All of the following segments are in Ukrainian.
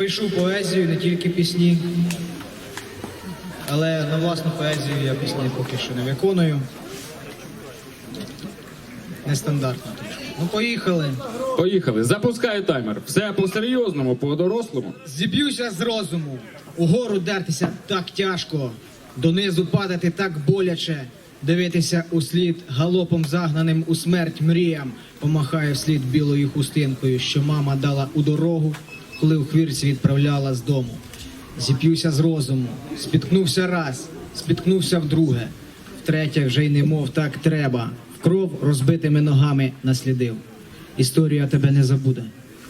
Пишу поезію, не тільки пісні. Але на власну поезію я пісні поки що не виконую. Нестандартно. Ну, поїхали. Поїхали. Запускаю таймер. Все по-серйозному, по-дорослому. Зіб'юся з розуму. Угору дертися так тяжко, донизу падати так боляче, дивитися у слід галопом загнаним у смерть мріям, помахаю вслід білою хустинкою, що мама дала у дорогу, коли у хвірці відправляла з дому. Зіп'юся з розуму, спіткнувся раз, спіткнувся вдруге, втретє вже й не мов так треба. В кров розбитими ногами наслідив. Історія тебе не забуде,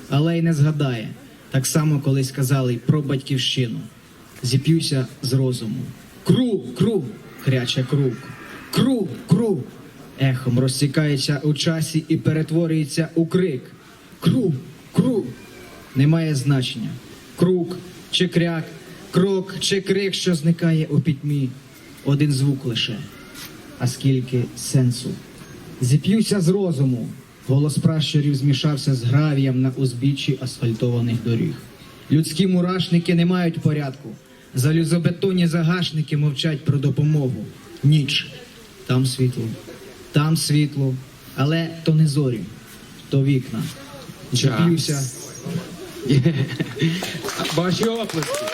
але й не згадає. Так само колись казали про батьківщину. Зіп'юся з розуму. Кру, кру, хряче круг. Кру, кру. Ехом розсікається у часі і перетворюється у крик. Кру, кру. Немає значення. Круг чи кряк, крок чи крик, що зникає у пітьмі. Один звук лише. А скільки сенсу. Зіп'юся з розуму. Голос пращурів змішався з гравієм на узбіччі асфальтованих доріг. Людські мурашники не мають порядку. Залізобетонні загашники мовчать про допомогу. Ніч. Там світло, там світло, але то не зорі, то вікна. Зіп'юся. Ваші оплески.